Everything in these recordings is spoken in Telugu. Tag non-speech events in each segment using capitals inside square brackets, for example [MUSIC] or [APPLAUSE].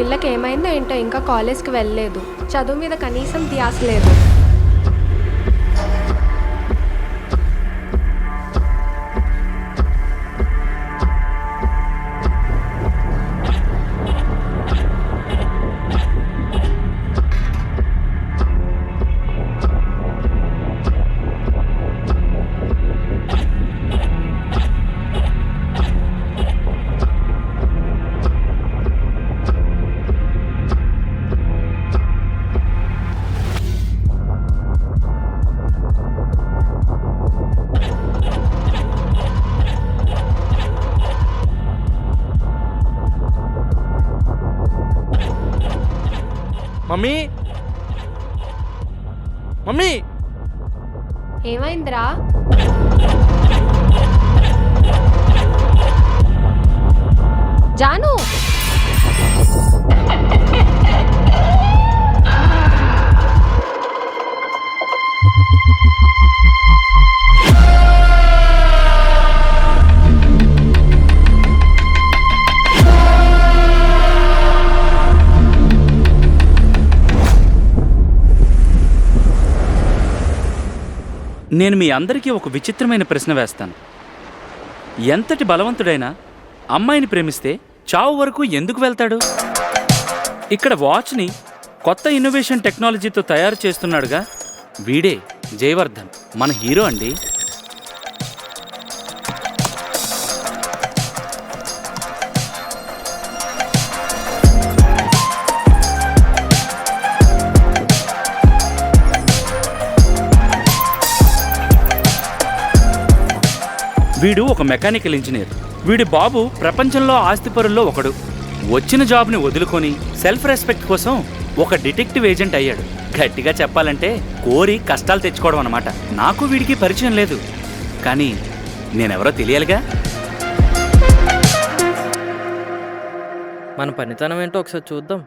పిల్లకి ఏమైందో ఏంటో ఇంకా కాలేజ్కి వెళ్ళలేదు. చదువు మీద కనీసం ధ్యాస లేదు. మమ్మీ? మమ్మీ? ఏమైందిరా? జాను? నేను మీ అందరికీ ఒక విచిత్రమైన ప్రశ్న వేస్తాను. ఎంతటి బలవంతుడైనా అమ్మాయిని ప్రేమిస్తే చావు వరకు ఎందుకు వెళ్తాడు? ఇక్కడ వాచ్ని కొత్త ఇన్నోవేషన్ టెక్నాలజీతో తయారు చేస్తున్నాడుగా వీడే జయవర్ధన్ మన హీరో అండి. వీడు ఒక మెకానికల్ ఇంజనీర్. వీడి బాబు ప్రపంచంలో ఆస్తిపరుల్లో ఒకడు. వచ్చిన జాబ్ని వదులుకొని సెల్ఫ్ రెస్పెక్ట్ కోసం ఒక డిటెక్టివ్ ఏజెంట్ అయ్యాడు. గట్టిగా చెప్పాలంటే కోరి కష్టాలు తెచ్చుకోవడం అనమాట నాకు వీడికి పరిచయం లేదు. కానీ నేనెవరో తెలియాలిగా? మన పనితనం ఏంటో ఒకసారి చూద్దాం.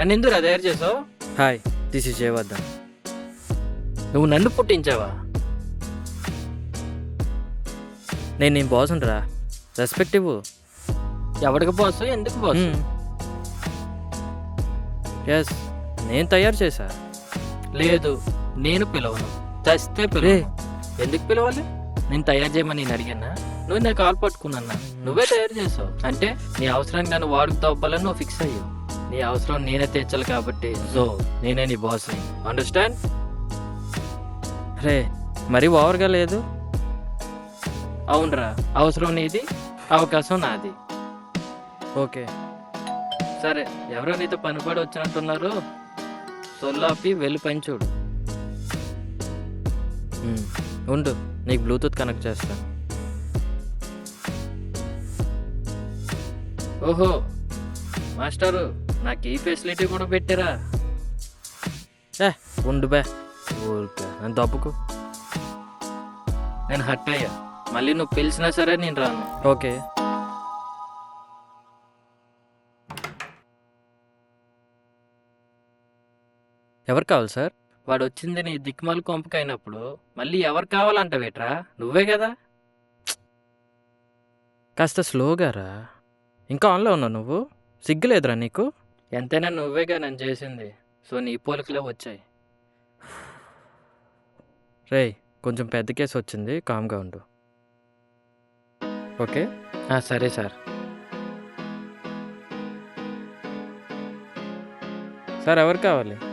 నన్ను ఎందుకు తయారు చేసావు? హాయ్ దిస్ ఇస్ జయవర్ధన్ నువ్వు నన్ను పుట్టించావా? నేను నీ బాస్ రా. రెస్పెక్ట్ ఇవ్వు ఎవరికి బాస్ ఎందుకు బాస్ ఎస్ నేను తయారు చేశా. లేదు నేను పిలవను. చస్తే పిలవ ఎందుకు పిలవాలి? నేను తయారు చేయమని నేను అడిగానా? నువ్వు నా కాల్ పట్టుకున్నా నువ్వే తయారు చేసావు. అంటే నీ అవసరానికి నన్ను వాడుకు తవ్వాలని నువ్వు ఫిక్స్ అయ్యావు. నీ అవసరం నేనే తెచ్చాలి కాబట్టి సో నేనే నీ బాస్ని అండర్స్టాండ్ రే మరి ఓవర్గా లేదు? అవునరా అవసరం నీది అవకాశం నాది. ఓకే. సరే ఎవరో నీతో పనిపడి వచ్చినట్టున్నారు? సొల్లాపి వెళ్ళి పని చూడు. ఉండు నీకు బ్లూటూత్ కనెక్ట్ చేస్తా. ఓహో మాస్టరు నాకు ఈ ఫెసిలిటీ కూడా పెట్టారా. ఏ ఉండు బే. ఊరికే. నేను దప్పుకు నేను హట్ అయ్యా. మళ్ళీ నువ్వు పిలిచినా సరే నేను రాను. ఓకే. ఎవరు కావాలి సార్? వాడు వచ్చింది నీ దిక్మాల కొంపకైనప్పుడు మళ్ళీ ఎవరు కావాలంటావేట్రా నువ్వే కదా? కాస్త స్లోగా రా ఇంకా ఆన్లో ఉన్నావు నువ్వు? సిగ్గులేదురా నీకు? ఎంతైనా నువ్వేగా నేను చేసింది. సో నీ పోలికలే వచ్చాయి. రేయ్ కొంచెం పెద్ద కేసు వచ్చింది. కామ్గా ఉండు. ఓకే? సరే సార్. సార్ ఎవరు కావాలి?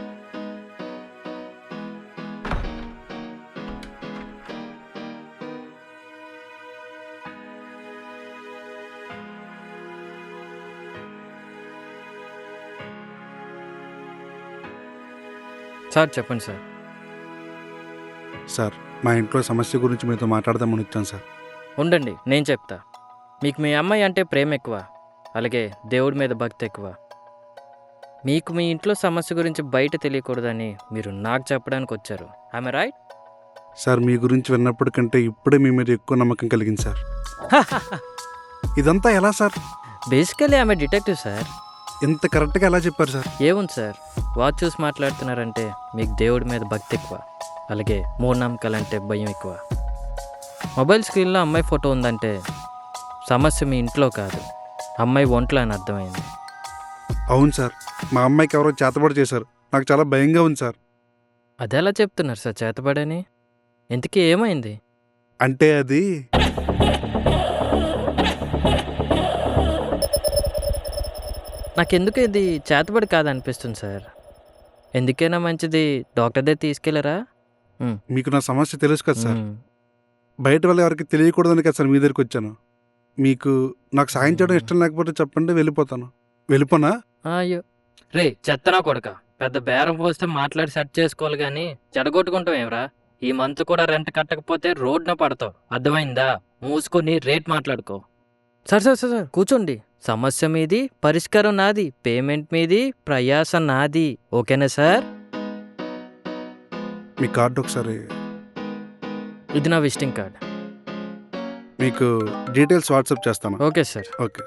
సార్ చెప్పండి సార్. సార్ మా ఇంట్లో సమస్య గురించి మీతో మాట్లాడదామని వచ్చాను సార్. ఉండండి నేను చెప్తా. మీకు మీ అమ్మాయి అంటే ప్రేమ ఎక్కువ. అలాగే దేవుడి మీద భక్తి ఎక్కువ. మీకు మీ ఇంట్లో సమస్య గురించి బయట తెలియకూడదని మీరు నాకు చెప్పడానికి వచ్చారు. ఆమె రైట్ సార్ మీ గురించి విన్నప్పటికంటే ఇప్పుడే మీ మీద ఎక్కువ నమ్మకం కలిగింది సార్. [LAUGHS] ఇదంతా ఎలా సార్? బేసికలీ ఆమె డిటెక్టివ్ సార్ ఇంత కరెక్ట్గా ఎలా చెప్పారు సార్? ఏముంది సార్? వాచ్ చూసి మాట్లాడుతున్నారంటే మీకు దేవుడి మీద భక్తి ఎక్కువ. అలాగే మూఢనమ్మకాలంటే భయం ఎక్కువ. మొబైల్ స్క్రీన్లో అమ్మాయి ఫోటో ఉందంటే సమస్య మీ ఇంట్లో కాదు. అమ్మాయి ఒంట్లో అని అర్థమైంది. అవును సార్. మా అమ్మాయికి ఎవరో చేతబడి చేశారు. నాకు చాలా భయంగా ఉంది సార్. అదెలా చెప్తున్నారు సార్ చేతబడని? ఇంతకీ ఏమైంది? అంటే అది నాకెందుకు ఇది చేతబడి కాదనిపిస్తుంది సార్? ఎందుకైనా మంచిది డాక్టర్ దగ్గర తీసుకెళ్ళరా మీకు నా సమస్య తెలుసు కదా సార్. బయట వాళ్ళు ఎవరికి తెలియకూడదని కదా సార్ మీ దగ్గరికి వచ్చాను. మీకు నాకు సాయం చేయడం ఇష్టం లేకపోతే చెప్పండి వెళ్ళిపోతాను. వెళ్ళిపోనా? అయ్యో. రే చెత్తనా కొడక. పెద్ద బేరం పోస్తే మాట్లాడి సెట్ చేసుకోవాలి కానీ చెడగొట్టుకుంటాం ఏమరా? ఈ మంత్ కూడా రెంట్ కట్టకపోతే రోడ్న పడతావు. అర్థమైందా? మూసుకొని రేట్ మాట్లాడుకో. సార్ సార్ సార్ సార్ కూర్చోండి. సమస్య మీది పరిష్కారం నాది పేమెంట్ మీది ప్రయాస నాది. ఓకేనా సార్? మీ కార్డు ఒకసారి. ఇది నా విజిటింగ్ కార్డ్. మీకు డీటెయిల్స్ వాట్సాప్ చేస్తాను. Okay sir. ఓకే.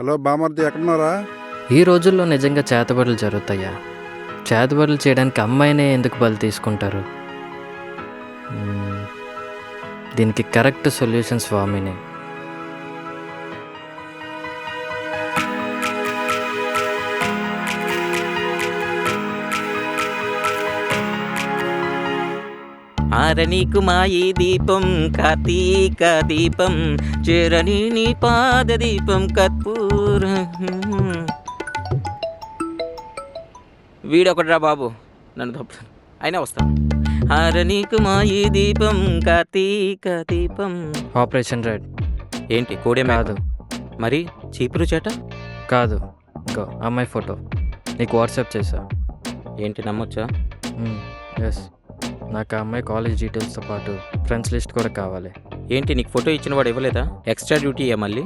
హలో బామర్ది ఎక్కడున్నారా? ఈ రోజుల్లో నిజంగా చేతబడులు జరుగుతాయా? చేతబడులు చేయడానికి అమ్మాయినే ఎందుకు బలి తీసుకుంటారు. దీనికి కరెక్ట్ సొల్యూషన్ స్వామినే. ఆరనీకు మాయి దీపం కార్తీక దీపం చేరని నీ పాద దీపం కర్పూర. వీడొకట్రా బాబు నన్ను తప్పు అయినా వస్తాను. ఆరనీకు మాయి దీపం కార్తీక దీపం. Operation red. ఏంటి కోడే కాదు. మరి చీపురు చేట? కాదు. ఇంకో అమ్మాయి ఫోటో. నీకు వాట్సాప్ చేసా ఏంటి నమ్మొచ్చా? ఎస్. నాకు ఆ అమ్మాయి కాలేజ్ డీటెయిల్స్తో పాటు ఫ్రెండ్స్ లిస్ట్ కూడా కావాలి. ఏంటి నీకు ఫోటో ఇచ్చిన వాడు ఇవ్వలేదా? ఎక్స్ట్రా డ్యూటీ మళ్ళీ?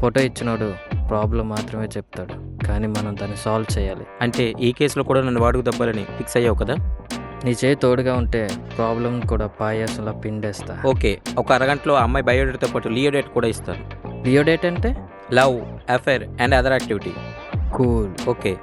ఫోటో ఇచ్చినోడు ప్రాబ్లం మాత్రమే చెప్తాడు. కానీ మనం దాన్ని సాల్వ్ చేయాలి. అంటే ఈ కేసులో కూడా నన్ను వాడుకు దబ్బాలని ఫిక్స్ అయ్యావు కదా? నీ చేయి తోడుగా ఉంటే ప్రాబ్లం కూడా పాయాసంలా పిండేస్తా. ఓకే ఒక అరగంటలో ఆ అమ్మాయి బయోడేట్తో పాటు లియోడేట్ కూడా ఇస్తాను. లియో డేట్ అంటే? Love affair and other activity cool okay.